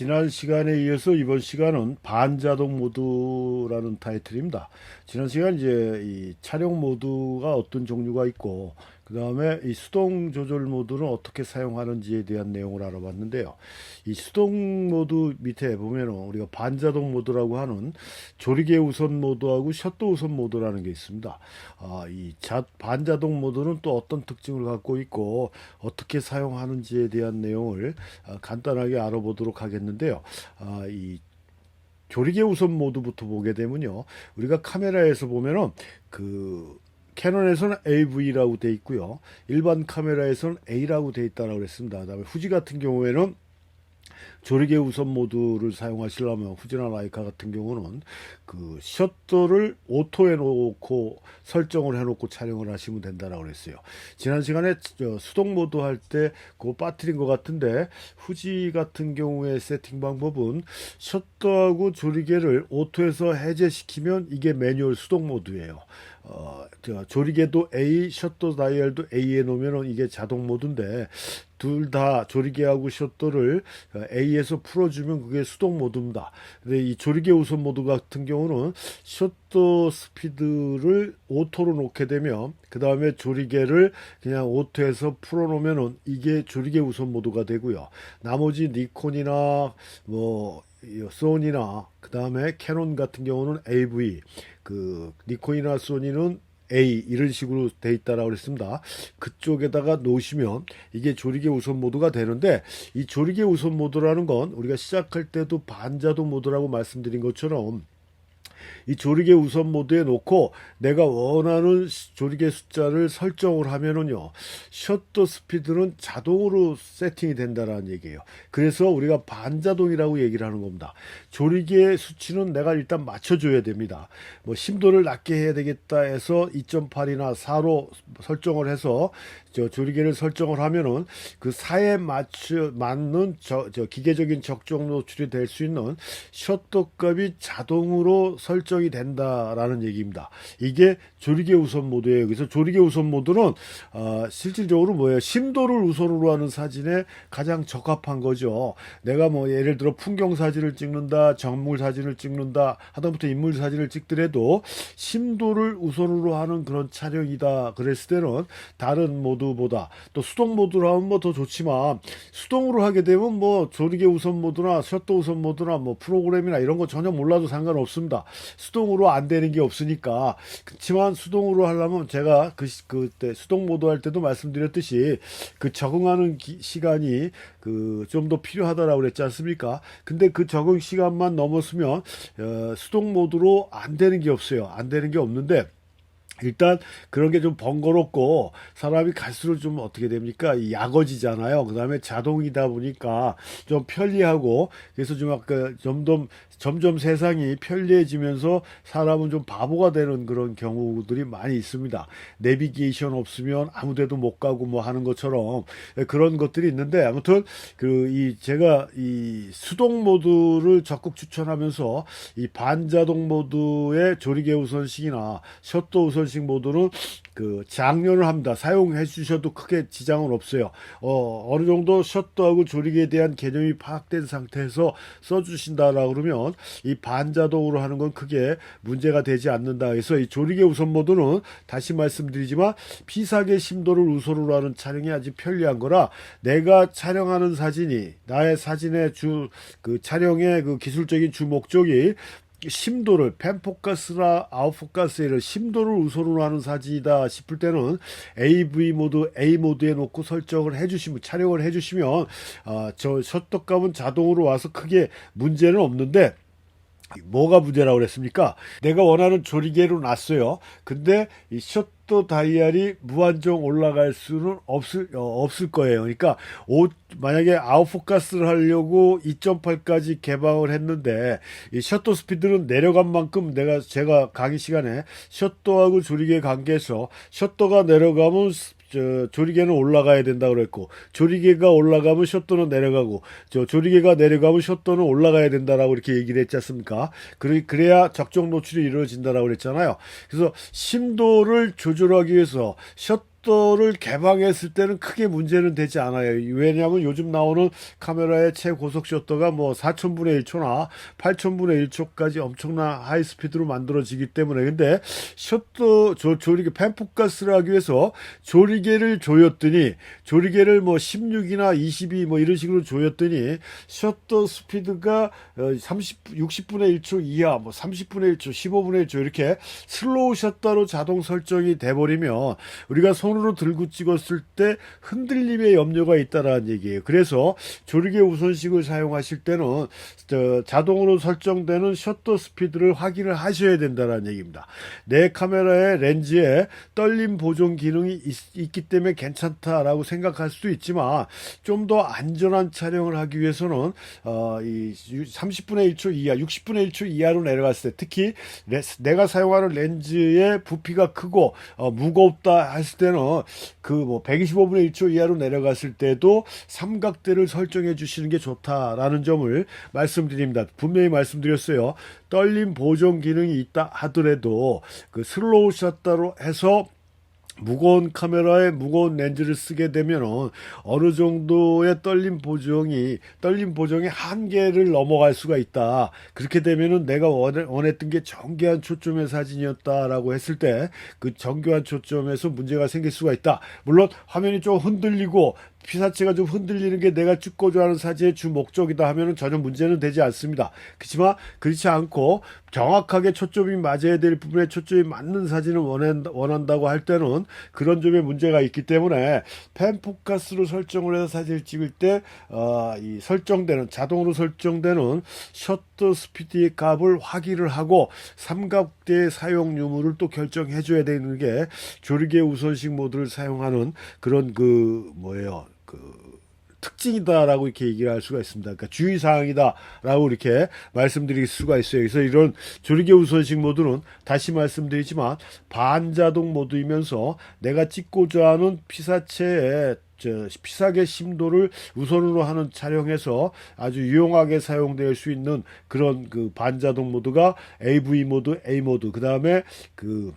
지난 시간에 이어서 이번 시간은 반자동 모드라는 타이틀입니다. 지난 시간 이제 이 촬영 모드가 어떤 종류가 있고 그 다음에 이 수동 조절 모드는 어떻게 사용하는지에 대한 내용을 알아봤는데요. 이 수동 모드 밑에 보면은 우리가 반자동 모드라고 하는 조리개 우선 모드하고 셔터 우선 모드라는 게 있습니다. 아, 이 자, 반자동 모드는 또 어떤 특징을 갖고 있고 어떻게 사용하는지에 대한 내용을 아, 간단하게 알아보도록 하겠는데요. 아, 이 조리개 우선 모드부터 보게 되면요. 우리가 카메라에서 보면은 그 캐논에서는 AV라고 돼 있고요. 일반 카메라에서는 A라고 돼 있다라고 그랬습니다. 그다음에 후지 같은 경우에는 조리개 우선 모드를 사용하시려면 후지나 라이카 같은 경우는 그 셔터를 오토에 놓고 설정을 해놓고 촬영을 하시면 된다라고 그랬어요. 지난 시간에 저 수동 모드 할 때 그거 빠뜨린 것 같은데 후지 같은 경우의 세팅 방법은 셔터하고 조리개를 오토에서 해제시키면 이게 매뉴얼 수동 모드예요. 어, 저 조리개도 A, 셔터 다이얼도 A에 놓으면은 이게 자동 모드인데 둘 다 조리개하고 셔터를 어, A에서 풀어주면 그게 수동 모드입니다. 근데 이 조리개 우선 모드 같은 경우는 셔터 스피드를 오토로 놓게 되면 그 다음에 조리개를 그냥 오토에서 풀어놓으면은 이게 조리개 우선 모드가 되고요. 나머지 니콘이나 뭐이 소니나 그 다음에 캐논 같은 경우는 AV 그 니콘이나 소니는 A 이런 식으로 돼 있다라고 그랬습니다. 그쪽에다가 놓으시면 이게 조리개 우선 모드가 되는데 이 조리개 우선 모드라는 건 우리가 시작할 때도 반자동 모드라고 말씀드린 것처럼 이 조리개 우선 모드에 놓고 내가 원하는 시- 조리개 숫자를 설정을 하면은요 셔터 스피드는 자동으로 세팅이 된다라는 얘기예요. 그래서 우리가 반자동이라고 얘기를 하는 겁니다. 조리개 수치는 내가 일단 맞춰줘야 됩니다. 뭐 심도를 낮게 해야 되겠다 해서 2.8이나 4로 설정을 해서 저 조리개를 설정을 하면은 그 4에 맞추 맞는 저, 저 기계적인 적정 노출이 될 수 있는 셔터 값이 자동으로 설정 이 된다라는 얘기입니다. 이게 조리개 우선 모드예요. 그래서 조리개 우선 모드는 어, 실질적으로 뭐예요? 심도를 우선으로 하는 사진에 가장 적합한 거죠. 내가 뭐 예를 들어 풍경 사진을 찍는다, 정물 사진을 찍는다, 하다못해 인물 사진을 찍더라도 심도를 우선으로 하는 그런 촬영이다. 그랬을 때는 다른 모드보다 또 수동 모드로 하면 뭐 더 좋지만 수동으로 하게 되면 뭐 조리개 우선 모드나 셔터 우선 모드나 뭐 프로그램이나 이런 거 전혀 몰라도 상관없습니다. 수동으로 안 되는 게 없으니까. 그렇지만 수동으로 하려면 제가 그 시- 그때 수동 모드 할 때도 말씀드렸듯이 그 적응하는 기- 시간이 그 좀 더 필요하다라고 그랬지 않습니까? 근데 그 적응 시간만 넘었으면 어, 수동 모드로 안 되는 게 없어요. 안 되는 게 없는데 일단 그런 게 좀 번거롭고 사람이 갈수록 좀 어떻게 됩니까? 이 약어지잖아요. 그다음에 자동이다 보니까 좀 편리하고 그래서 좀 아까 점점 점점 세상이 편리해지면서 사람은 좀 바보가 되는 그런 경우들이 많이 있습니다. 내비게이션 없으면 아무데도 못 가고 뭐 하는 것처럼 그런 것들이 있는데 아무튼 그 이 제가 이 수동 모드를 적극 추천하면서 이 반자동 모드의 조리개 우선식이나 셔터 우선 식 모드는 그 장려를 합니다. 사용해 주셔도 크게 지장은 없어요. 어, 어느 정도 셔터하고 조리개에 대한 개념이 파악된 상태에서 써주신다라 그러면 이 반자동으로 하는 건 크게 문제가 되지 않는다. 그래서 이 조리개 우선 모드는 다시 말씀드리지만 피사계 심도를 우선으로 하는 촬영이 아주 편리한 거라 내가 촬영하는 사진이 나의 사진의 주 그 촬영의 그 기술적인 주 목적이 심도를 펜포커스나 아웃포커스를 심도를 우선으로 하는 사진이다 싶을 때는 AV 모드 A 모드에 놓고 설정을 해주시면 촬영을 해주시면 아, 저 셔터값은 자동으로 와서 크게 문제는 없는데 뭐가 문제라고 그랬습니까? 내가 원하는 조리개로 놨어요. 근데 이 셔터 다이얼이 무한정 올라갈 수는 없을 어, 없을 거예요. 그러니까 오, 만약에 아웃포커스를 하려고 2.8까지 개방을 했는데 이 셔터 스피드는 내려간 만큼 내가 제가 강의 시간에 셔터하고 조리개 관계에서 셔터가 내려가면 스- 저 조리개는 올라가야 된다 그랬고 조리개가 올라가면 셔터는 내려가고 저 조리개가 내려가면 셔터는 올라가야 된다라고 이렇게 얘기를 했지 않습니까? 그래 그래야 적정 노출이 이루어진다라고 그랬잖아요. 그래서 심도를 조절하기 위해서 셔터 셔터를 개방했을 때는 크게 문제는 되지 않아요. 왜냐하면 요즘 나오는 카메라의 최고속 셔터가 뭐 4천분의 1초나 8천분의 1초까지 엄청난 하이 스피드로 만들어지기 때문에 근데 셔터 조, 조리개 펜포카스를 하기 위해서 조리개를 조였더니 조리개를 뭐 16이나 22 뭐 이런 식으로 조였더니 셔터 스피드가 어, 30 60분의 1초 이하 뭐 30분의 1초 15분의 1초 이렇게 슬로우 셔터로 자동 설정이 돼 버리면 우리가 손 으로 들고 찍었을 때 흔들림의 염려가 있다라는 얘기예요. 그래서 조리개 우선식을 사용하실 때는 저 자동으로 설정되는 셔터 스피드를 확인을 하셔야 된다는 얘기입니다. 내 카메라의 렌즈에 떨림 보존 기능이 있, 기 때문에 괜찮다라고 생각할 수도 있지만 좀 더 안전한 촬영을 하기 위해서는 어, 이 30분의 1초 이하, 60분의 1초 이하로 내려갔을 때 특히 레, 내가 사용하는 렌즈의 부피가 크고 어, 무겁다 했을 때는 그 뭐 125분의 1초 이하로 내려갔을 때도 삼각대를 설정해 주시는 게 좋다라는 점을 말씀드립니다. 분명히 말씀드렸어요. 떨림 보존 기능이 있다 하더라도 그 슬로우 샷다로 해서 무거운 카메라에 무거운 렌즈를 쓰게 되면 어느 정도의 떨림 보정이 떨림 보정의 한계를 넘어갈 수가 있다. 그렇게 되면은 내가 원했던 게 정교한 초점의 사진이었다라고 했을 때 그 정교한 초점에서 문제가 생길 수가 있다. 물론 화면이 좀 흔들리고 피사체가 좀 흔들리는 게 내가 찍고자 하는 사진의 주 목적이다 하면은 전혀 문제는 되지 않습니다. 그렇지만 그렇지 않고 정확하게 초점이 맞아야 될 부분에 초점이 맞는 사진을 원한다 고 할 때는 그런 점에 문제가 있기 때문에 펜포커스로 설정을 해서 사진을 찍을 때, 어, 이 설정되는, 자동으로 설정되는 셔터 스피드의 값을 확인을 하고 삼각 대 사용 유무를 또 결정해 줘야 되는 게 조리개 우선식 모드를 사용하는 그런 그, 뭐예요. 그 특징이다라고 이렇게 얘기를 할 수가 있습니다. 그러니까 주의사항이다라고 이렇게 말씀드릴 수가 있어요. 그래서 이런 조리개 우선식 모드는 다시 말씀드리지만 반자동 모드이면서 내가 찍고자 하는 피사체의 저 피사계 심도를 우선으로 하는 촬영에서 아주 유용하게 사용될 수 있는 그런 그 반자동 모드가 AV 모드, A 모드, 그 다음에 그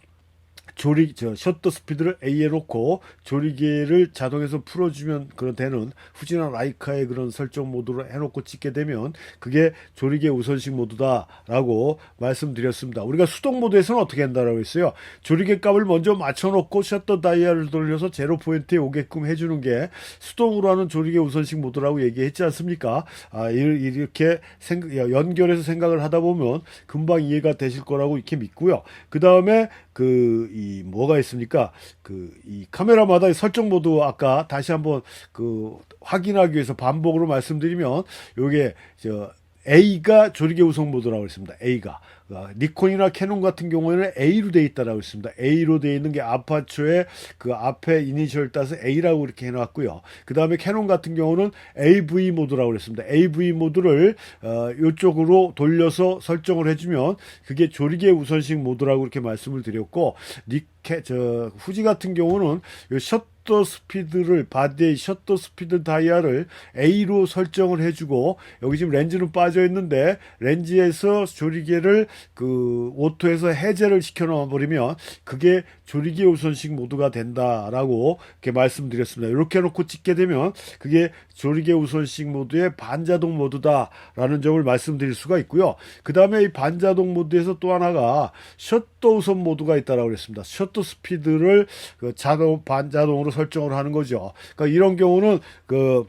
조리 저 셔터 스피드를 A에 놓고 조리개를 자동에서 풀어주면 그런 되는 후진한 라이카의 그런 설정 모드로 해놓고 찍게 되면 그게 조리개 우선식 모드다라고 말씀드렸습니다. 우리가 수동 모드에서는 어떻게 한다라고 했어요. 조리개 값을 먼저 맞춰놓고 셔터 다이얼을 돌려서 제로 포인트에 오게끔 해주는 게 수동으로 하는 조리개 우선식 모드라고 얘기했지 않습니까? 아 이렇게 생각, 연결해서 생각을 하다 보면 금방 이해가 되실 거라고 이렇게 믿고요. 그 다음에 그, 이, 뭐가 있습니까? 그, 이 카메라마다 설정 모드 아까 다시 한번 그, 확인하기 위해서 반복으로 말씀드리면, 요게, 저, A가 조리개 우선 모드라고 했습니다. A가. 어, 니콘이나 캐논 같은 경우에는 A로 되어 있다라고 했습니다. A로 되어 있는 게 아파추의 그 앞에 이니셜 따서 A라고 이렇게 해놨고요. 그 다음에 캐논 같은 경우는 AV 모드라고 그랬습니다. AV 모드를 어, 이쪽으로 돌려서 설정을 해주면 그게 조리개 우선식 모드라고 이렇게 말씀을 드렸고 니케 저 후지 같은 경우는 요 셔터 스피드를 바디의 셔터 스피드 다이아를 A로 설정을 해주고 여기 지금 렌즈는 빠져 있는데 렌즈에서 조리개를 그 오토에서 해제를 시켜 놓아 버리면 그게 조리개 우선식 모드가 된다라고 이렇게 말씀드렸습니다. 이렇게 해놓고 찍게 되면 그게 조리개 우선식 모드의 반자동 모드다라는 점을 말씀드릴 수가 있고요. 그 다음에 이 반자동 모드에서 또 하나가 셔터 우선 모드가 있다라고 그랬습니다. 셔터 스피드를 그 자동 반자동으로 설정을 하는 거죠. 그러니까 이런 경우는 그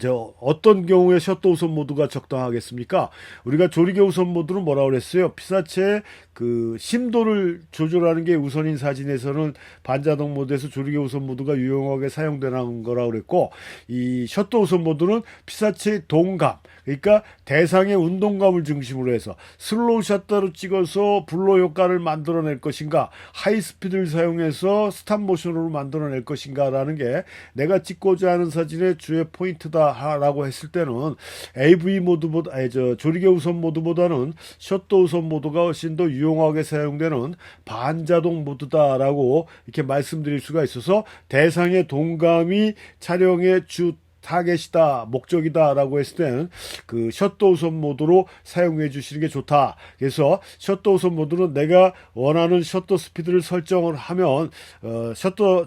저 어떤 경우에 셔터 우선 모드가 적당하겠습니까? 우리가 조리개 우선 모드는 뭐라고 그랬어요? 피사체 그 심도를 조절하는 게 우선인 사진에서는 반자동 모드에서 조리개 우선 모드가 유용하게 사용되는 거라고 그랬고 이 셔터 우선 모드는 피사체 동감 그러니까 대상의 운동감을 중심으로 해서 슬로우 샷터로 찍어서 블로 효과를 만들어낼 것인가 하이 스피드를 사용해서 스탑 모션으로 만들어낼 것인가라는 게 내가 찍고자 하는 사진의 주요 포인트 다라고 했을 때는 AV 모드보다 아니 저 조리개 우선 모드보다는 셔터 우선 모드가 훨씬 더 유용하게 사용되는 반자동 모드다라고 이렇게 말씀드릴 수가 있어서 대상의 동감이 촬영의 주 타겟이다, 목적이다라고 했을 때는 그 셔터 우선 모드로 사용해 주시는 게 좋다. 그래서 셔터 우선 모드는 내가 원하는 셔터 스피드를 설정을 하면 어,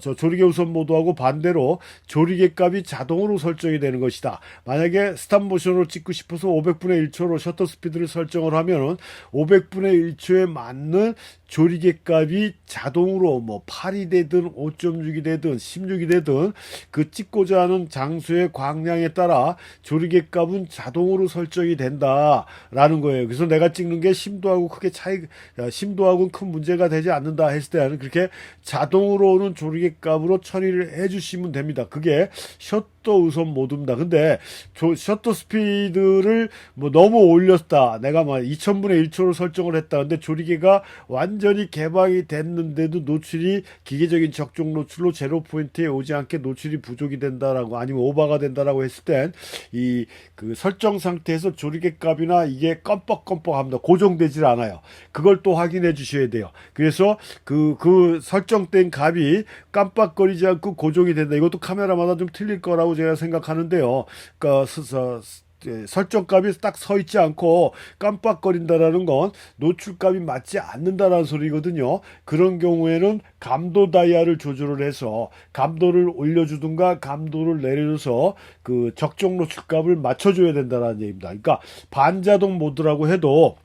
저 조리개 우선 모드하고 반대로 조리개 값이 자동으로 설정이 되는 것이다. 만약에 스탑 모션으로 찍고 싶어서 500분의 1초로 셔터 스피드를 설정을 하면은 500분의 1초에 맞는 조리개 값이 자동으로 뭐 8이 되든 5.6이 되든 16이 되든 그 찍고자 하는 장소 의 광량에 따라 조리개 값은 자동으로 설정이 된다라는 거예요. 그래서 내가 찍는 게 심도하고 크게 차이, 야, 심도하고는 큰 문제가 되지 않는다 했을 때는 그렇게 자동으로 오는 조리개 값으로 처리를 해주시면 됩니다. 그게 셔터 우선 모드입니다. 근데 조, 셔터 스피드를 뭐 너무 올렸다. 내가 막 2000분의 1초로 설정을 했다. 근데 조리개가 완전히 개방이 됐는데도 노출이 기계적인 적정 노출로 제로 포인트에 오지 않게 노출이 부족이 된다라고 아니면 오버가 된다라고 했을 땐 이 그 설정 상태에서 조리개 값이나 이게 껌뻑껌뻑합니다. 고정되질 않아요. 그걸 또 확인해 주셔야 돼요. 그래서 그, 그 설정된 값이 깜빡거리지 않고 고정이 된다. 이것도 카메라마다 좀 틀릴 거라고 제가 생각하는데요. 그러니까 예, 설정값이 딱 서 있지 않고 깜빡거린다라는 건 노출값이 맞지 않는다라는 소리거든요. 그런 경우에는 감도 다이아를 조절을 해서 감도를 올려주든가 감도를 내려줘서 그 적정 노출값을 맞춰줘야 된다라는 얘기입니다. 그러니까 반자동 모드라고 해도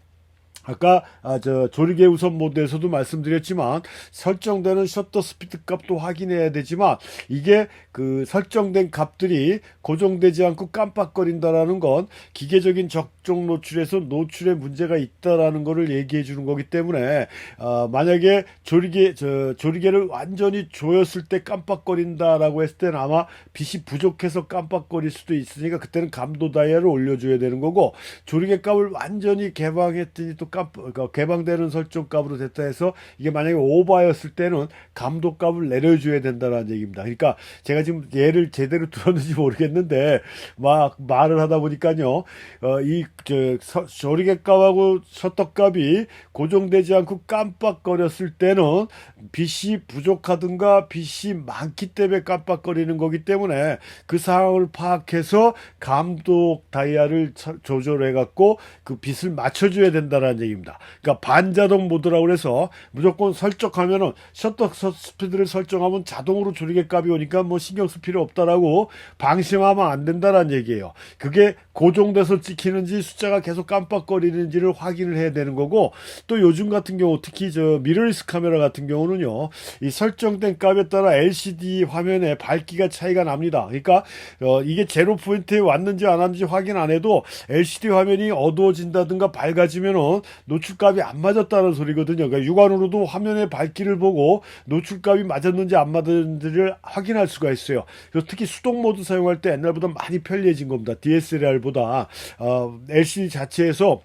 아까 아, 저 조리개 우선 모드에서도 말씀드렸지만 설정되는 셔터 스피드 값도 확인해야 되지만 이게 그 설정된 값들이 고정되지 않고 깜빡거린다라는 건 기계적인 적정 노출에서 노출에 문제가 있다라는 거를 얘기해 주는 거기 때문에 아, 만약에 조리개 저 조리개를 완전히 조였을 때 깜빡거린다라고 했을 때는 아마 빛이 부족해서 깜빡거릴 수도 있으니까 그때는 감도 다이아를 올려줘야 되는 거고 조리개 값을 완전히 개방했더니 또 깜, 그러니까 개방되는 설정 값으로 됐다 해서 이게 만약에 오버였을 때는 감도 값을 내려줘야 된다는 얘기입니다. 그러니까 제가 지금 예를 제대로 들었는지 모르겠는데 막 말을 하다 보니까요, 어, 이, 저, 서- 조리개 값하고 셔터 값이 고정되지 않고 깜빡거렸을 때는 빛이 부족하든가 빛이 많기 때문에 깜빡거리는 거기 때문에 그 상황을 파악해서 감독 다이아를 차- 조절해 갖고 그 빛을 맞춰줘야 된다는 얘기 입니다. 그러니까 반자동 모드라고 해서 무조건 설정하면은 셔터 서- 스피드를 설정하면 자동으로 조리개 값이 오니까 뭐 신경 쓸 필요 없다라고 방심하면 안 된다는 얘기예요. 그게 고정돼서 찍히는지 숫자가 계속 깜빡거리는지를 확인을 해야 되는 거고 또 요즘 같은 경우 특히 저 미러리스 카메라 같은 경우는요 이 설정된 값에 따라 LCD 화면에 밝기가 차이가 납니다. 그러니까 어, 이게 제로 포인트에 왔는지 안 왔는지 확인 안 해도 LCD 화면이 어두워진다든가 밝아지면은 노출값이 안 맞았다는 소리거든요. 그러니까 육안으로도 화면의 밝기를 보고 노출값이 맞았는지 안 맞았는지를 확인할 수가 있어요. 그래서 특히 수동 모드 사용할 때 옛날보다 많이 편리해진 겁니다. DSLR 보다 어, LCD 자체에서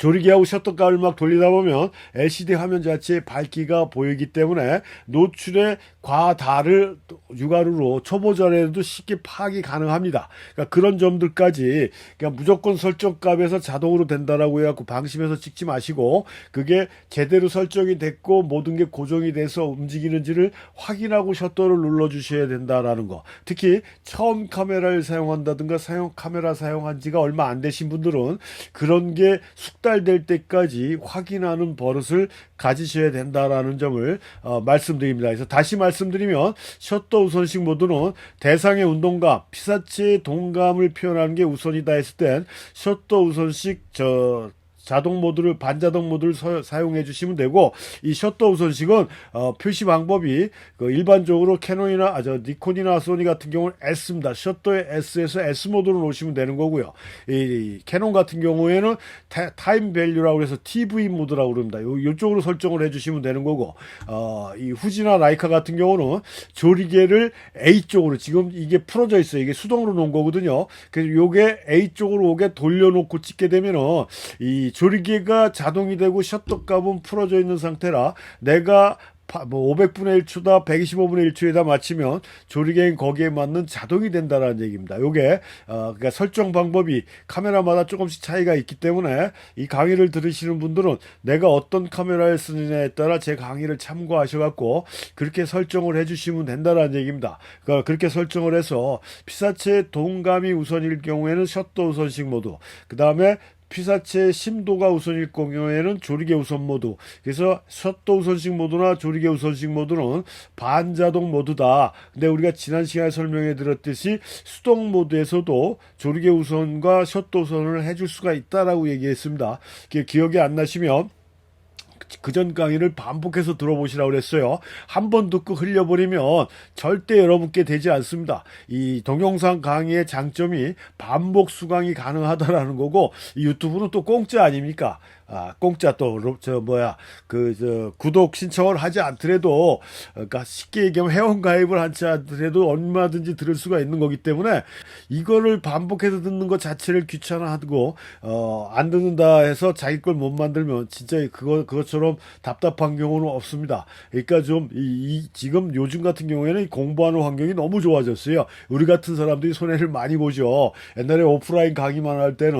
조리개하고 셔터값을 막 돌리다 보면 LCD 화면 자체의 밝기가 보이기 때문에 노출의 과다를 육아루로 초보자라도 쉽게 파악이 가능합니다. 그러니까 그런 점들까지 그냥 무조건 설정값에서 자동으로 된다라고 해갖고 방심해서 찍지 마시고 그게 제대로 설정이 됐고 모든 게 고정이 돼서 움직이는지를 확인하고 셔터를 눌러주셔야 된다라는 거. 특히 처음 카메라를 사용한다든가 사용 카메라 사용한 지가 얼마 안 되신 분들은 그런 게 숙달 될 때까지 확인하는 버릇을 가지셔야 된다라는 점을 어, 말씀드립니다. 그래서 다시 말씀드리면 셔터 우선식 모드는 대상의 운동감, 피사체의 동감을 표현하는 게 우선이다 했을 땐 셔터 우선식 저 자동 모드를 반자동 모드를 서- 사용해 주시면 되고 이 셔터 우선식은 어, 표시 방법이 그 일반적으로 캐논이나 아, 저 니콘이나 소니 같은 경우는 S입니다. 셔터의 S에서 S 모드로 놓으시면 되는 거고요. 이, 이 캐논 같은 경우에는 타, 타임 밸류라고 해서 TV 모드라고 그럽니다. 요, 요쪽으로 설정을 해 주시면 되는 거고 어, 이 후지나 라이카 같은 경우는 조리개를 A 쪽으로 지금 이게 풀어져 있어요. 이게 수동으로 놓은 거거든요. 그래서 요게 A 쪽으로 오게 돌려놓고 찍게 되면은 이 조리개가 자동이 되고 셔터 값은 풀어져 있는 상태라 내가 파- 뭐 500분의 1초다 125분의 1초에다 맞추면 조리개는 거기에 맞는 자동이 된다라는 얘기입니다. 요게 어, 그러니까 설정 방법이 카메라마다 조금씩 차이가 있기 때문에 이 강의를 들으시는 분들은 내가 어떤 카메라를 쓰느냐에 따라 제 강의를 참고하셔갖고 그렇게 설정을 해주시면 된다라는 얘기입니다. 그러니까 그렇게 설정을 해서 피사체 동감이 우선일 경우에는 셔터 우선식 모드, 그 다음에 피사체 심도가 우선일 경우에는 조리개 우선 모드. 그래서 셔터 우선식 모드나 조리개 우선식 모드는 반자동 모드다. 근데 우리가 지난 시간에 설명해 드렸듯이 수동 모드에서도 조리개 우선과 셔터 우선을 해줄 수가 있다라고 얘기했습니다. 기억이 안 나시면 그전 강의를 반복해서 들어보시라고 그랬어요. 한 번 듣고 흘려버리면 절대 여러분께 되지 않습니다. 이 동영상 강의의 장점이 반복 수강이 가능하다라는 거고 이 유튜브는 또 공짜 아닙니까? 아, 공짜 또, 저, 뭐야, 그, 저, 구독 신청을 하지 않더라도, 그러니까 쉽게 얘기하면 회원 가입을 하지 않더라도 얼마든지 들을 수가 있는 거기 때문에 이거를 반복해서 듣는 것 자체를 귀찮아하고, 어, 안 듣는다 해서 자기 걸 못 만들면 진짜 그거, 그것처럼 답답한 경우는 없습니다. 그러니까 좀, 이, 이 지금 요즘 같은 경우에는 공부하는 환경이 너무 좋아졌어요. 우리 같은 사람들이 손해를 많이 보죠. 옛날에 오프라인 강의만 할 때는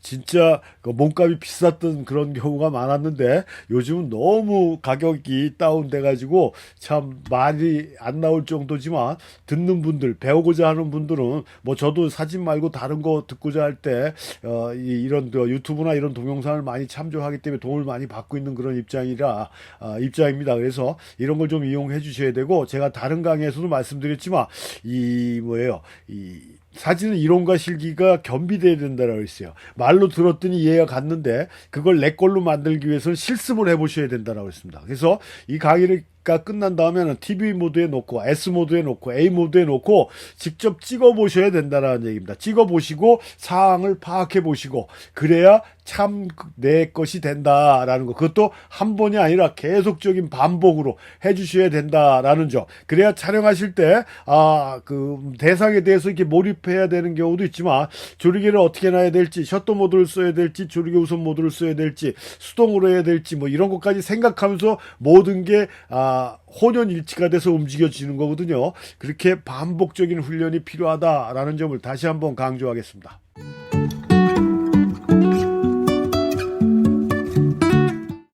진짜 그 몸값이 비쌌던 그런 경우가 많았는데 요즘은 너무 가격이 다운돼가지고 참 말이 안 나올 정도지만 듣는 분들 배우고자 하는 분들은 뭐 저도 사진 말고 다른 거 듣고자 할때 어, 이, 이런 그 유튜브나 이런 동영상을 많이 참조하기 때문에 도움을 많이 받고 있는 그런 입장이라 아, 입장입니다. 그래서 이런 걸 좀 이용해 주셔야 되고 제가 다른 강의에서도 말씀드렸지만 이 뭐예요 이 사진은 이론과 실기가 겸비돼야 된다라고 했어요. 말로 들었더니 이해가 갔는데 그걸 내 걸로 만들기 위해서는 실습을 해보셔야 된다라고 했습니다. 그래서 이 강의를 가 끝난 다음에는 TV 모드에 놓고 S 모드에 놓고 A 모드에 놓고 직접 찍어 보셔야 된다라는 얘기입니다. 찍어 보시고 사항을 파악해 보시고 그래야 참 내 것이 된다라는 거. 그것도 한 번이 아니라 계속적인 반복으로 해 주셔야 된다라는 점. 그래야 촬영하실 때 아, 그 대상에 대해서 이렇게 몰입해야 되는 경우도 있지만 조리개를 어떻게 놔야 될지 셔터 모드를 써야 될지 조리개 우선 모드를 써야 될지 수동으로 해야 될지 뭐 이런 것까지 생각하면서 모든 게 아, 혼연일치가 돼서 움직여지는 거거든요. 그렇게 반복적인 훈련이 필요하다라는 점을 다시 한번 강조하겠습니다.